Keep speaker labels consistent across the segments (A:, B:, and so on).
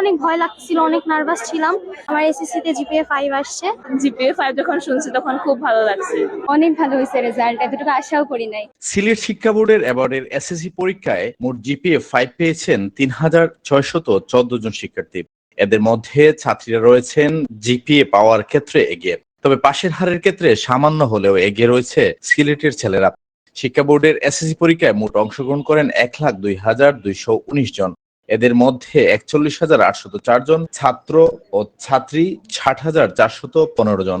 A: অনেক ভয় লাগছিল অনেক নার্ভাস ছিলাম আমার এসএসসি তে জিপিএ ফাইভ আসছে
B: জিপিএ ফাইভ যখন শুনছি তখন খুব ভালো লাগছে
A: অনেক ভালো হয়েছে রেজাল্ট এতটুকু আশাও করি নাই
C: সিলেট শিক্ষা বোর্ডের এবারের এসএসসি পরীক্ষায় মোট জিপিএ ফাইভ পেয়েছেন তিন হাজার ছয়শত চোদ্দ জন শিক্ষার্থী এদের মধ্যে ছাত্রীরা রয়েছেন জিপিএ পাওয়ার ক্ষেত্রে এগিয়ে তবে পাশের হারের ক্ষেত্রে সামান্য হলেও এগিয়ে রয়েছে সিলেটের ছেলেরা শিক্ষা বোর্ডের এসএসসি পরীক্ষায় মোট অংশগ্রহণ করেন এক লাখ দুই হাজার দুইশো উনিশ জন এদের মধ্যে একচল্লিশ হাজার আটশত চার জন ছাত্র ও ছাত্রী ষাট হাজার চারশত পনেরো জন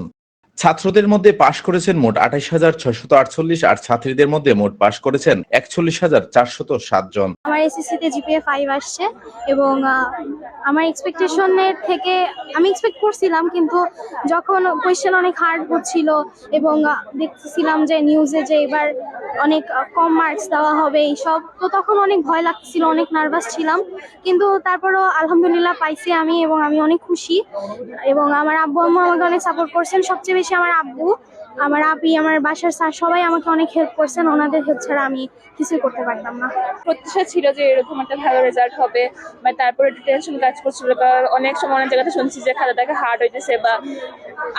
C: ছাত্রদের মধ্যে পাশ করেছেন মোট আঠাশ হাজার ছয়শত আটচল্লিশ আর ছাত্রীদের মধ্যে মোট পাশ করেছেন একচল্লিশ হাজার চারশত জন
A: আমার এসএসসি তে জিপিএ ফাইভ আসছে এবং আমার আমার এক্সপেকটেশনের থেকে আমি এক্সপেক্ট করছিলাম কিন্তু যখন কোয়েশ্চেন অনেক হার্ড হচ্ছিল এবং আহ, দেখতেছিলাম যে নিউজে যে এবার অনেক কম মার্কস দেওয়া হবে এইসব তো তখন অনেক ভয় লাগছিল অনেক নার্ভাস ছিলাম কিন্তু তারপরও আলহামদুলিল্লাহ পাইছি আমি এবং আমি অনেক খুশি এবং আমার আব্বু আম্মু আমাকে অনেক সাপোর্ট করছেন সবচেয়ে chama Nabu আমার আপি আমার বাসার স্যার সবাই আমাকে অনেক হেল্প করছেন ওনাদের হেল্প ছাড়া আমি কিছুই করতে পারতাম না
B: প্রত্যাশা ছিল যে এরকম একটা ভালো রেজাল্ট হবে বা তারপরে টেনশন কাজ করছিল অনেক সময় অনেক জায়গাতে শুনছি যে খাতাটাকে হার্ড হইতেছে বা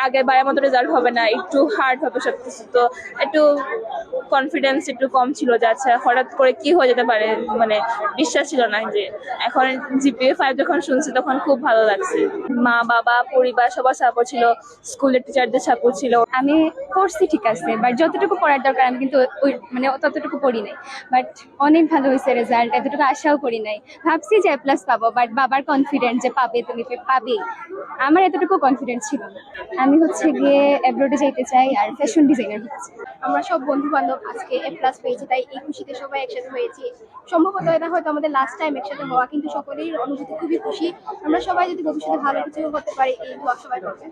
B: আগে বাইরের মতো রেজাল্ট হবে না একটু হার্ড হবে সব কিছু তো একটু কনফিডেন্স একটু কম ছিল যে আচ্ছা হঠাৎ করে কি হয়ে যেতে পারে মানে বিশ্বাস ছিল না যে এখন জিপিএ ফাইভ যখন শুনছি তখন খুব ভালো লাগছে মা বাবা পরিবার সবার সাপোর্ট ছিল স্কুলের টিচারদের সাপোর্ট ছিল
A: আমি করছি ঠিক আছে বাট যতটুকু পড়ার দরকার আমি কিন্তু ওই মানে ততটুকু পড়ি নাই বাট অনেক ভালো হয়েছে রেজাল্ট এতটুকু আশাও করি নাই ভাবছি যে এ প্লাস পাবো বাট বাবার কনফিডেন্ট যে পাবে তুমি পাবে আমার এতটুকু কনফিডেন্ট ছিল না আমি হচ্ছে গিয়ে অ্যাব্রোডে যাইতে চাই আর ফ্যাশন ডিজাইনার হচ্ছে আমরা সব বন্ধু বান্ধব আজকে এ প্লাস পেয়েছি তাই এই খুশিতে সবাই একসাথে হয়েছি সম্ভবত এটা হয়তো আমাদের লাস্ট টাইম একসাথে হওয়া কিন্তু সকলেই অনুভূতি খুবই খুশি আমরা সবাই যদি ভবিষ্যতে ভালো কিছু করতে পারি এই সবাই করবে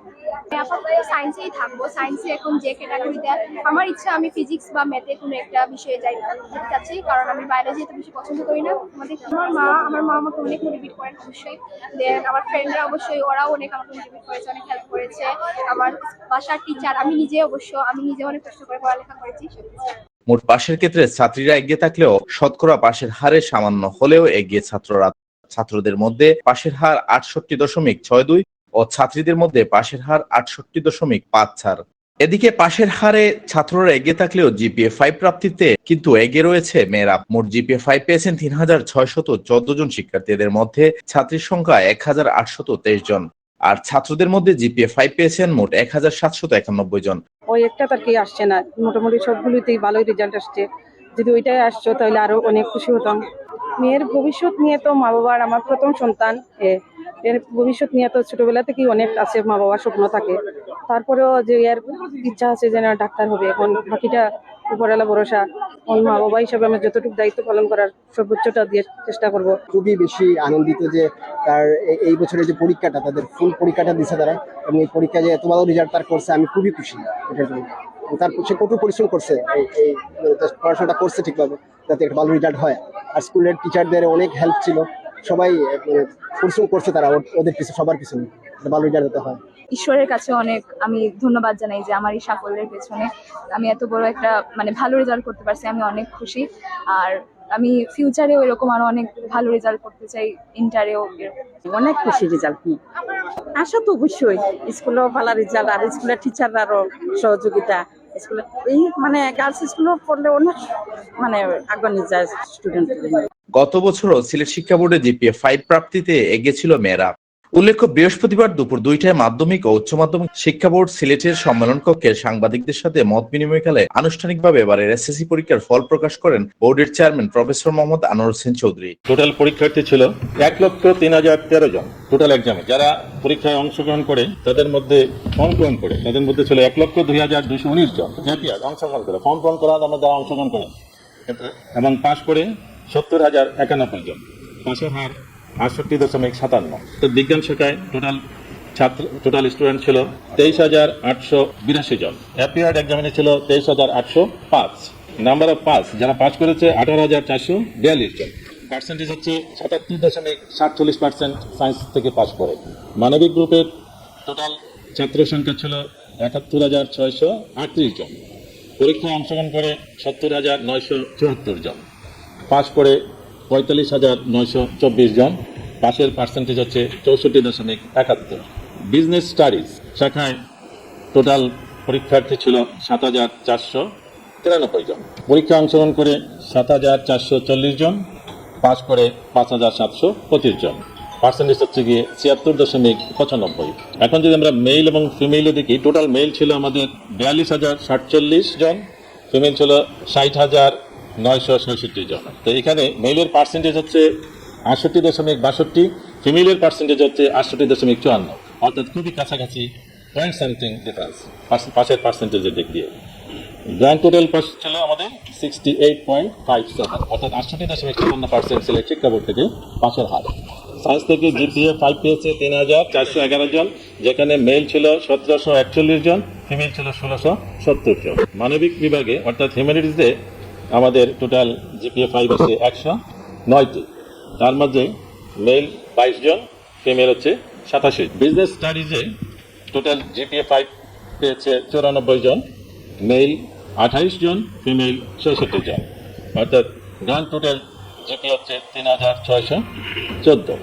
A: আপাতত সায়েন্সেই থাকবো সায়েন্সে এখন যে ক্যাটাগরিতে আমার ইচ্ছা আমি ফিজিক্স বা ম্যাথে কোনো একটা বিষয়ে যাই না কারণ আমি বায়োলজি এত বেশি পছন্দ করি না আমাদের আমার মা আমার মা আমাকে অনেক মোটিভেট করেন অবশ্যই দেন আমার ফ্রেন্ডরা অবশ্যই ওরাও অনেক আমাকে মোটিভেট করেছে অনেক হেল্প করেছে আমার বাসার টিচার আমি নিজে অবশ্য আমি নিজে অনেক কষ্ট করে পড়ালেখা করেছি
C: মোট পাশের ক্ষেত্রে ছাত্রীরা এগিয়ে থাকলেও শতকরা পাশের হারে সামান্য হলেও এগিয়ে ছাত্ররা ছাত্রদের মধ্যে পাশের হার আটষট্টি দশমিক ছয় দুই ও ছাত্রীদের মধ্যে পাশের হার আটষট্টি দশমিক পাঁচ চার এদিকে পাশের হারে ছাত্ররা এগিয়ে থাকলেও জিপিএ ফাইভ প্রাপ্তিতে কিন্তু এগে রয়েছে মেয়েরা মোট জিপিএ ফাইভ পেয়েছেন তিন হাজার ছয়শত চোদ্দ জন শিক্ষার্থীদের মধ্যে ছাত্রীর সংখ্যা এক হাজার আটশত তেইশ জন আর ছাত্রদের মধ্যে জিপিএ ফাইভ পেয়েছেন মোট এক হাজার সাতশত একানব্বই জন
D: ওই একটা তার কি আসছে না মোটামুটি সবগুলোতেই ভালোই রেজাল্ট আসছে যদি ওইটাই আসছো তাহলে আরো অনেক খুশি হতাম মেয়ের ভবিষ্যৎ নিয়ে তো মা বাবার আমার প্রথম সন্তান এর ভবিষ্যৎ নিয়ে তো ছোটবেলা থেকেই অনেক আছে মা বাবার স্বপ্ন থাকে তারপরেও যে ইয়ার ইচ্ছা আছে যে না ডাক্তার হবে এখন বাকিটা উপরালা ভরসা মা বাবা হিসাবে আমি যতটুকু দায়িত্ব পালন করার সর্বোচ্চটা দিয়ে চেষ্টা করব
E: খুবই বেশি আনন্দিত যে তার এই বছরের যে পরীক্ষাটা তাদের ফুল পরীক্ষাটা দিছে তারা এবং এই পরীক্ষা যে এত ভালো রেজাল্ট তার করছে আমি খুবই খুশি এটার জন্য তার সে কঠোর পরিশ্রম করছে এই পড়াশোনাটা করছে ঠিকভাবে যাতে একটা ভালো রেজাল্ট হয় আর স্কুলের টিচারদের অনেক হেল্প ছিল সবাই মানে পরিশ্রম করছে তারা ওদের পিছনে সবার পিছনে ভালো রেজাল্ট দিতে হয়
A: ঈশ্বরের কাছে অনেক আমি ধন্যবাদ জানাই যে আমার এই সাফল্যের পেছনে আমি এত বড় একটা মানে ভালো রেজাল্ট করতে পারছি আমি অনেক খুশি আর আমি ফিউচারেও এরকম আরো অনেক ভালো রেজাল্ট করতে চাই ইন্টারেও
F: অনেক খুশি রেজাল্ট নিয়ে আশা তো অবশ্যই স্কুলেও ভালো রেজাল্ট আর স্কুলের টিচাররারও সহযোগিতা স্কুলে এই মানে গার্লস স্কুলে পড়লে অনেক মানে আগুন যায় স্টুডেন্ট
C: গত বছরও সিলেট শিক্ষা বোর্ডে জিপিএ ফাইভ প্রাপ্তিতে এগিয়েছিল মেয়েরা উল্লেখ্য বৃহস্পতিবার দুপুর দুইটায় মাধ্যমিক ও উচ্চ মাধ্যমিক শিক্ষা বোর্ড সিলেটের সম্মেলন কক্ষে সাংবাদিকদের সাথে মত বিনিময়কালে আনুষ্ঠানিকভাবে এবারের এসএসসি পরীক্ষার ফল প্রকাশ করেন বোর্ডের chairman professor Mohammad Anwar Hossain Chowdhury
G: total পরীক্ষার্থী ছিল এক লক্ষ তিন হাজার তেরো জন টোটাল এক্সামে যারা পরীক্ষায় অংশগ্রহণ করে তাদের মধ্যে ফর্ম পূরণ করে তাদের মধ্যে ছিল এক লক্ষ দুই হাজার দুশো উনিশ জন অংশগ্রহণ করে ফর্ম পূরণ করা আমরা যারা অংশগ্রহণ করে এবং পাশ করে সত্তর হাজার একানব্বই জন পাশের হার আটষট্টি দশমিক সাতান্ন তো বিজ্ঞান শাখায় টোটাল ছাত্র টোটাল স্টুডেন্ট ছিল তেইশ হাজার আটশো বিরাশি জন অ্যাপিয়ার্ড এক্সামিনে ছিল তেইশ হাজার আটশো পাঁচ নাম্বার অফ পাস যারা পাস করেছে আঠারো হাজার চারশো বিয়াল্লিশ জন পার্সেন্টেজ হচ্ছে সাতাত্তর দশমিক সাতচল্লিশ পার্সেন্ট সায়েন্স থেকে পাস করে মানবিক গ্রুপের টোটাল ছাত্র সংখ্যা ছিল একাত্তর হাজার ছয়শো আটত্রিশ জন পরীক্ষায় অংশগ্রহণ করে সত্তর হাজার নয়শো চুয়াত্তর জন পাশ করে পঁয়তাল্লিশ হাজার নয়শো চব্বিশ জন পাশের পার্সেন্টেজ হচ্ছে চৌষট্টি দশমিক একাত্তর বিজনেস স্টাডিজ শাখায় টোটাল পরীক্ষার্থী ছিল সাত হাজার চারশো তিরানব্বই জন পরীক্ষা অংশগ্রহণ করে সাত হাজার চারশো চল্লিশ জন পাশ করে পাঁচ হাজার সাতশো পঁচিশ জন পার্সেন্টেজ হচ্ছে গিয়ে ছিয়াত্তর দশমিক পঁচানব্বই এখন যদি আমরা মেল এবং ফিমেলে দেখি টোটাল মেল ছিল আমাদের বিয়াল্লিশ হাজার সাতচল্লিশ জন ফিমেল ছিল ষাট হাজার নয়শো ছয়ষট্টি জন তো এখানে মেলের পার্সেন্টেজ হচ্ছে আটষট্টি দশমিক বাষট্টি ফিমেলের পার্সেন্টেজ হচ্ছে আটষট্টি দশমিক চুয়ান্ন অর্থাৎ খুবই কাছাকাছি পয়েন্ট সামথিং ডিফারেন্স পাশের পার্সেন্টেজের দিক দিয়ে গ্র্যান্ড টোটাল পাস ছিল আমাদের sixty eight point five seven অর্থাৎ আটষট্টি দশমিক চুয়ান্ন পার্সেন্ট ছিল শিক্ষা বোর্ড থেকে পাশের হার সায়েন্স থেকে জিপিএ ফাইভ পেয়েছে তিন হাজার চারশো এগারো জন যেখানে মেল ছিল সতেরোশো একচল্লিশ জন ফিমেল ছিল ষোলোশো সত্তর জন মানবিক বিভাগে অর্থাৎ হিউম্যানিটিসে আমাদের টোটাল জিপিএ ফাইভ আছে একশো নয়টি তার মধ্যে মেল বাইশ জন ফিমেল হচ্ছে সাতাশি বিজনেস স্টাডিজে টোটাল জিপিএ ফাইভ পেয়েছে চুরানব্বই জন মেল আঠাইশ জন ফিমেল ছেষট্টি জন অর্থাৎ গ্রান্ড টোটাল জিপিএ হচ্ছে তিন হাজার ছয়শো চোদ্দো